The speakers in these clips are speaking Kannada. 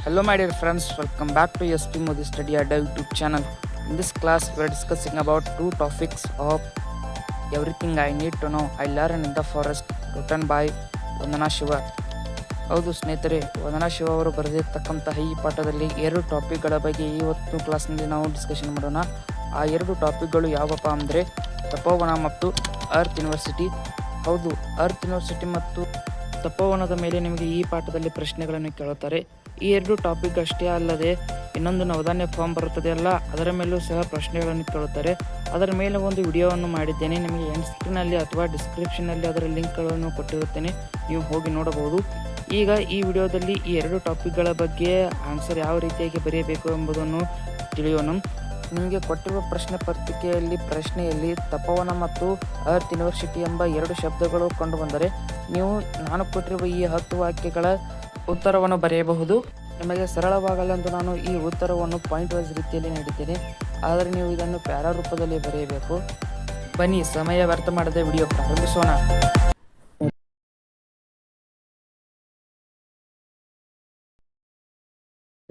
Hello, my dear friends. Welcome back to SP Modi Study Adda YouTube channel. In this class, we are discussing about two topics of everything I need to know. I learned in the forest, written by ವಂದನಾ ಶಿವ ಹೌದು ಸ್ನೇಹಿತರೆ ವಂದನಾ ಶಿವ ಅವರು ಬರೆದಿರ್ತಕ್ಕಂತಹ ಈ ಪಾಠದಲ್ಲಿ ಎರಡು ಟಾಪಿಕ್ಗಳ ಬಗ್ಗೆ ಇವತ್ತು ಕ್ಲಾಸ್ನಲ್ಲಿ ನಾವು ಡಿಸ್ಕಷನ್ ಮಾಡೋಣ ಆ ಎರಡು ಟಾಪಿಕ್ಗಳು ಯಾವಪ್ಪ ಅಂದರೆ ತಪೋವನ ಮತ್ತು ಅರ್ತ್ ಯೂನಿವರ್ಸಿಟಿ ಹೌದು ಅರ್ತ್ ಯೂನಿವರ್ಸಿಟಿ ಮತ್ತು ತಪೋವನದ ಮೇಲೆ ನಿಮಗೆ ಈ ಪಾಠದಲ್ಲಿ ಪ್ರಶ್ನೆಗಳನ್ನು ಕೇಳುತ್ತಾರೆ. ಈ ಎರಡು ಟಾಪಿಕ್ ಅಷ್ಟೇ ಅಲ್ಲದೆ ಇನ್ನೊಂದು ನವಧಾನ್ಯ ಫಾರ್ಮ್ ಬರುತ್ತದೆ ಅಲ್ಲ, ಅದರ ಮೇಲೂ ಸಹ ಪ್ರಶ್ನೆಗಳನ್ನು ಕೇಳುತ್ತಾರೆ. ಅದರ ಮೇಲೆ ಒಂದು ವಿಡಿಯೋವನ್ನು ಮಾಡಿದ್ದೇನೆ. ನಿಮಗೆ ಎಂಡ್ ಸ್ಕ್ರೀನಲ್ಲಿ ಅಥವಾ ಡಿಸ್ಕ್ರಿಪ್ಷನ್ನಲ್ಲಿ ಅದರ ಲಿಂಕ್ಗಳನ್ನು ಕೊಟ್ಟಿರುತ್ತೇನೆ. ನೀವು ಹೋಗಿ ನೋಡಬಹುದು. ಈಗ ಈ ವಿಡಿಯೋದಲ್ಲಿ ಈ ಎರಡು ಟಾಪಿಕ್ಗಳ ಬಗ್ಗೆ ಆನ್ಸರ್ ಯಾವ ರೀತಿಯಾಗಿ ಬರೆಯಬೇಕು ಎಂಬುದನ್ನು ತಿಳಿಯೋಣ. ನಿಮಗೆ ಕೊಟ್ಟಿರುವ ಪ್ರಶ್ನೆ ಪತ್ರಿಕೆಯಲ್ಲಿ ಪ್ರಶ್ನೆಯಲ್ಲಿ ತಪೋವನ ಮತ್ತು ಅರ್ತ್ ಯೂನಿವರ್ಸಿಟಿ ಎಂಬ ಎರಡು ಶಬ್ದಗಳು ಕಂಡುಬಂದರೆ ನೀವು ನಾನು ಕೊಟ್ಟಿರುವ ಈ ಹತ್ತು ವಾಕ್ಯಗಳ ಉತ್ತರವನ್ನು ಬರೆಯಬಹುದು. ನಿಮಗೆ ಸರಳವಾಗಲೆಂದು ನಾನು ಈ ಉತ್ತರವನ್ನು ಪಾಯಿಂಟ್ ವೈಸ್ ರೀತಿಯಲ್ಲಿ ನೀಡಿದ್ದೇನೆ. ಆದರೆ ನೀವು ಇದನ್ನು ಪ್ಯಾರಾ ರೂಪದಲ್ಲಿ ಬರೆಯಬೇಕು. ಬನ್ನಿ, ಸಮಯ ವ್ಯರ್ಥ ಮಾಡದೆ ವಿಡಿಯೋ ಪ್ರಾರಂಭಿಸೋಣ.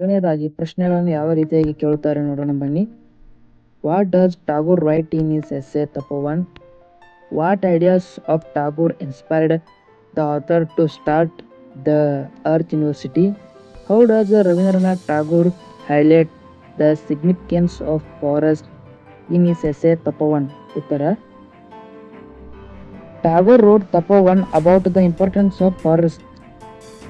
ಮೊದಲನೇದಾಗಿ ಪ್ರಶ್ನೆಗಳನ್ನು ಯಾವ ರೀತಿಯಾಗಿ ಕೇಳುತ್ತಾರೆ ನೋಡೋಣ ಬನ್ನಿ. What does Tagore write in his essay Tapovan what ideas of Tagore inspired the author to start the earth university how does Rabindranath Tagore highlight the significance of forest in his essay Tapovan ಉತ್ತರ Tagore wrote Tapovan about the importance of forest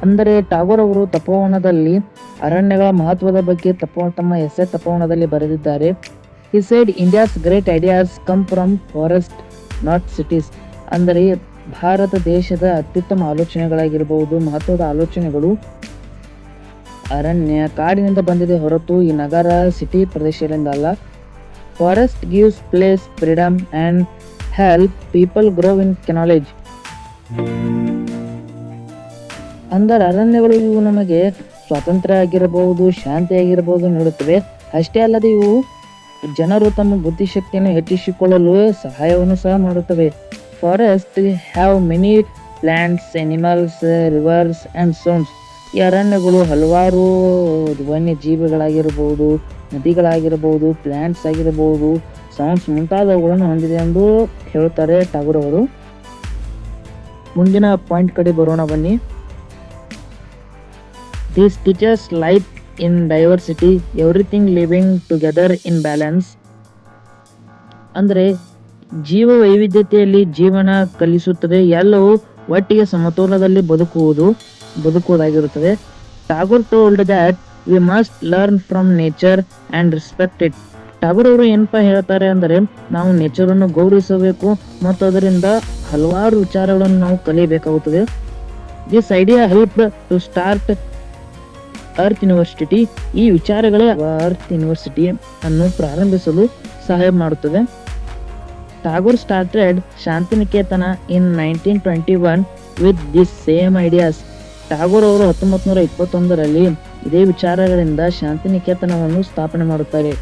ಅಂದರೆ ಟಾಗೋರ್ ಅವರು ತಪೋವನದಲ್ಲಿ ಅರಣ್ಯಗಳ ಮಹತ್ವದ ಬಗ್ಗೆ ತಪೋ ತಮ್ಮ ಎಸ್ಸೆ ತಪೋವನದಲ್ಲಿ ಬರೆದಿದ್ದಾರೆ. He said India's great ideas come from forest not cities ಅಂದರೆ, ಭಾರತ ದೇಶದ ಅತ್ಯುತ್ತಮ ಆಲೋಚನೆಗಳಾಗಿರಬಹುದು ಮಹತ್ವದ ಆಲೋಚನೆಗಳು ಅರಣ್ಯ ಕಾಡಿನಿಂದ ಬಂದಿದೆ ಹೊರತು ಈ ನಗರ ಸಿಟಿ ಪ್ರದೇಶಗಳಿಂದ ಅಲ್ಲ. Forest gives place freedom and help people grow in knowledge ಅಂದರೆ, ಅರಣ್ಯಗಳು ಇವು ನಮಗೆ ಸ್ವಾತಂತ್ರ್ಯ ಆಗಿರಬಹುದು ಶಾಂತಿ ಆಗಿರಬಹುದು ನೀಡುತ್ತವೆ. ಅಷ್ಟೇ ಅಲ್ಲದೆ ಇವು ಜನರು ತಮ್ಮ ಬುದ್ಧಿಶಕ್ತಿಯನ್ನು ಹೆಚ್ಚಿಸಿಕೊಳ್ಳಲು ಸಹಾಯವನ್ನು ಸಹ ಮಾಡುತ್ತವೆ. Forest have many plants animals rivers and sounds ಈ ಅರಣ್ಯಗಳು ಹಲವಾರು ವನ್ಯಜೀವಿಗಳಾಗಿರಬಹುದು, ನದಿಗಳಾಗಿರಬಹುದು ಪ್ಲ್ಯಾಂಟ್ಸ್ ಆಗಿರಬಹುದು ಸೌಂಡ್ಸ್ ಮುಂತಾದವುಗಳನ್ನು ಹೊಂದಿದೆ ಎಂದು ಹೇಳುತ್ತಾರೆ ಟಾಗೂರ್ ಅವರು. ಮುಂದಿನ ಪಾಯಿಂಟ್ ಕಡೆ ಬರೋಣ ಬನ್ನಿ. This teaches life in diversity, everything living together in balance. ಅಂದರೆ ಜೀವ ವೈವಿಧ್ಯತೆಯಲ್ಲಿ ಜೀವನ ಕಲಿಸುತ್ತದೆ ಎಲ್ಲವೂ ಒಟ್ಟಿಗೆ ಸಮತೋಲನದಲ್ಲಿ ಬದುಕುವುದು ಬದುಕುವುದಾಗಿರುತ್ತದೆ. Tagore told that we must learn from nature and respect it Tagore ಅವರು ಏನಪ್ಪ ಹೇಳ್ತಾರೆ ಅಂದರೆ ನಾವು ನೇಚರನ್ನು ಗೌರವಿಸಬೇಕು ಮತ್ತು ಅದರಿಂದ ಹಲವಾರು ವಿಚಾರಗಳನ್ನು ನಾವು ಕಲಿಯಬೇಕಾಗುತ್ತದೆ this idea help to start earth university ಈ ವಿಚಾರಗಳೇ ಅರ್ತ್ ಯೂನಿವರ್ಸಿಟಿ ಅನ್ನು ಪ್ರಾರಂಭಿಸಲು ಸಹಾಯ ಮಾಡುತ್ತದೆ. Tagore started Shantiniketan in nineteen twenty one with this same ideas. Tagore ಅವರು ಹತ್ತೊಂಬತ್ತು ನೂರ ಇಪ್ಪತ್ತೊಂದರಲ್ಲಿ ಇದೇ ವಿಚಾರಗಳಿಂದ ಶಾಂತಿನಿಕೇತನವನ್ನು ಸ್ಥಾಪನೆ ಮಾಡುತ್ತಾರೆ.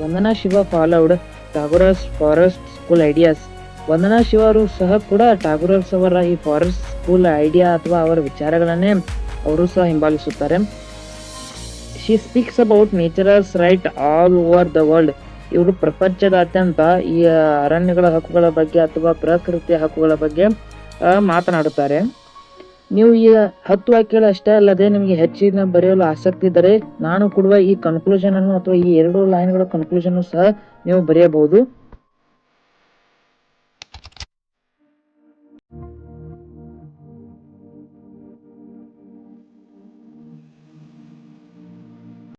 Vandana Shiva followed Tagore's forest school ideas. Vandana Shiva ಅವರು ಸಹ ಕೂಡ ಟಾಗೋರಸ್ ಅವರ ಈ ಫಾರೆಸ್ಟ್ ಸ್ಕೂಲ್ ಐಡಿಯಾ ಅಥವಾ ಅವರ ವಿಚಾರಗಳನ್ನೇ ಅವರು ಸಹ ಹಿಂಬಾಲಿಸುತ್ತಾರೆ. She speaks about nature's right all over the world ಇವರು ಪ್ರಪಂಚದಾದ್ಯಂತ ಈ ಅರಣ್ಯಗಳ ಹಕ್ಕುಗಳ ಬಗ್ಗೆ ಅಥವಾ ಪ್ರಕೃತಿಯ ಹಕ್ಕುಗಳ ಬಗ್ಗೆ ಮಾತನಾಡುತ್ತಾರೆ. ನೀವು ಈ ಹತ್ತು ವಾಕ್ಯಗಳು ಅಷ್ಟೇ ಅಲ್ಲದೆ ನಿಮಗೆ ಹೆಚ್ಚಿನ ಬರೆಯಲು ಆಸಕ್ತಿ ಇದ್ದರೆ ನಾನು ಕೊಡುವ ಈ ಕನ್ಕ್ಲೂಷನ್ ಅನ್ನು ಅಥವಾ ಈ ಎರಡು ಲೈನ್ಗಳ ಕನ್ಕ್ಲೂಷನ್ ಸಹ ನೀವು ಬರೆಯಬಹುದು.